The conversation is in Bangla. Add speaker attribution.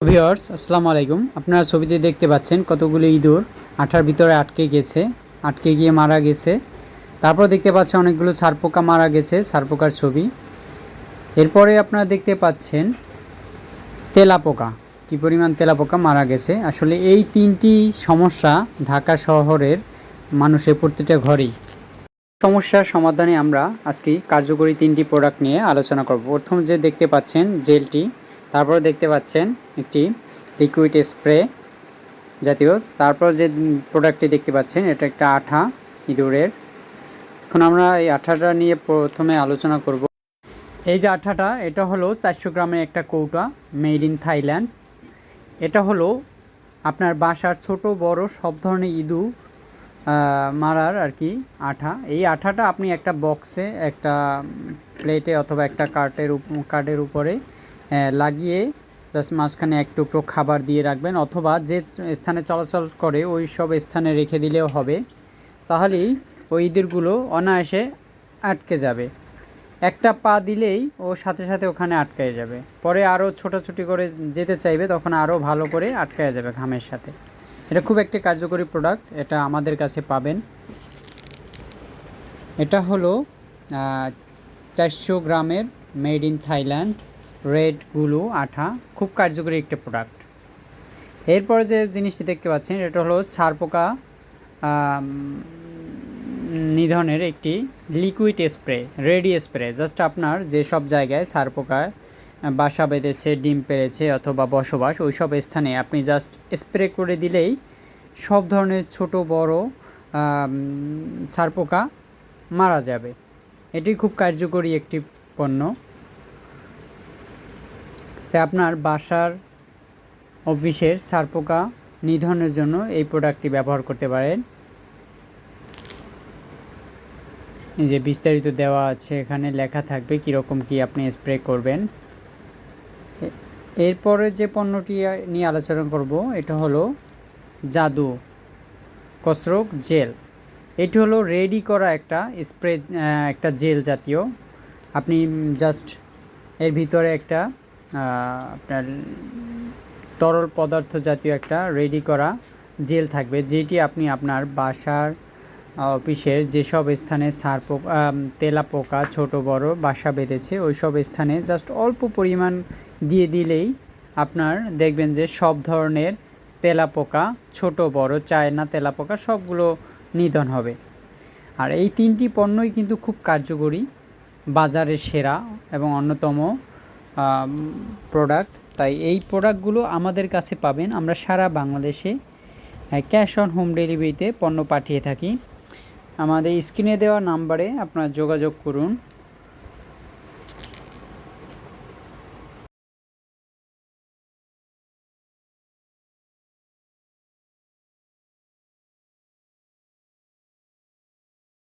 Speaker 1: ভিউয়ার্স, আসসালামু আলাইকুম। আপনারা ছবিতে দেখতে পাচ্ছেন কতগুলো ইঁদুর। আঠার ভিতরে আটকে গেছে, আটকে গিয়ে মারা গেছে। তারপর দেখতে পাচ্ছেন অনেকগুলো সারপোকা মারা গেছে, সারপোকার ছবি। এরপরে আপনারা দেখতে পাচ্ছেন তেলাপোকা, কি পরিমাণ তেলাপোকা মারা গেছে। আসলে এই তিনটি সমস্যা ঢাকা শহরের মানুষের প্রতিটা ঘরেই। সমস্যার সমাধানে আমরা আজকে কার্যকরী তিনটি প্রোডাক্ট নিয়ে আলোচনা করব। প্রথম যে দেখতে পাচ্ছেন জেলটি তারপর দেখতে পাচ্ছেন একটি লিকুইড স্প্রে জাতীয়। তারপর যে প্রোডাক্টটি দেখতে পাচ্ছেন, এটা একটা আঠা ইঁদুরের। এখন আমরা এই আঠাটা নিয়ে প্রথমে আলোচনা করব। এই যে আঠাটা, এটা হলো চারশো গ্রামের একটা কৌটা মেড ইন থাইল্যান্ড এটা হলো আপনার বাসার ছোট, বড়, সব ধরনের ইঁদু মারার আর কি আঠা। এই আঠাটা আপনি একটা বক্সে একটা প্লেটে অথবা একটা কার্টের কার্ডের উপরে লাগিয়ে জাস্ট মাঝখানে এক টুকরো খাবার দিয়ে রাখবেন অথবা যে স্থানে চলাচল করে ওই সব স্থানে রেখে দিলেও হবে। তাহলেই ওই ইঁদুরগুলো অনায়াসে আটকে যাবে। একটা পা দিলেই ও সাথে সাথে ওখানে আটকায় যাবে। পরে আরও ছোটাছুটি করে যেতে চাইবে তখন আরও ভালো করে আটকায় যাবে ঘামের সাথে। এটা খুব একটি কার্যকরী প্রোডাক্ট এটা আমাদের কাছে পাবেন। এটা হলো চারশো গ্রামের মেড ইন থাইল্যান্ড রেডগুলো আঠা খুব কার্যকরী একটি প্রোডাক্ট এরপর যে জিনিসটি দেখতে পাচ্ছেন এটা হলো ছারপোকা আম, নিধনের একটি liquid spray ready spray just আপনার যে সব জায়গায় ছারপোকায় বাসা বেঁধেছে ডিম পেড়েছে অথবা বসবাস ওই সব স্থানে আপনি জাস্ট স্প্রে করে দিলেই সব ধরনের ছোট বড় আম, ছারপোকা মারা যাবে। এটি খুব কার্যকরী একটি পণ্য। তাই আপনার বাসার অফিসের সারপোকা নিধনের জন্য এই প্রোডাক্টটি ব্যবহার করতে পারেন। যে বিস্তারিত দেওয়া আছে, এখানে লেখা থাকবে কীরকম কি আপনি স্প্রে করবেন। এরপরে যে পণ্যটি নিয়ে আলোচনা করব, এটা হলো জাদু কসরক জেল। এটি হলো রেডি করা একটা স্প্রে একটা জেল জাতীয়। আপনি জাস্ট এর ভিতরে একটা আপনার তরল পদার্থ জাতীয় একটা রেডি করা জেল থাকবে, যেটি আপনি আপনার বাসার অফিসের যেসব স্থানে সার পোকা তেলা পোকা, ছোট, বড় বাসা বেঁধেছে ওই সব স্থানে জাস্ট অল্প পরিমাণ দিয়ে দিলেই আপনার দেখবেন যে সব ধরনের তেলা পোকা, ছোট, বড়, চায়না তেলা পোকা সবগুলো নিধন হবে। আর এই তিনটি পণ্যই কিন্তু খুব কার্যকরী বাজারে সেরা এবং অন্যতম প্রোডাক্ট তাই এই প্রোডাক্টগুলো আমাদের কাছে পাবেন। আমরা সারা বাংলাদেশে ক্যাশ অন হোম ডেলিভারিতে পণ্য পাঠিয়ে থাকি। আমাদের স্ক্রিনে দেওয়া নাম্বারে আপনারা যোগাযোগ করুন।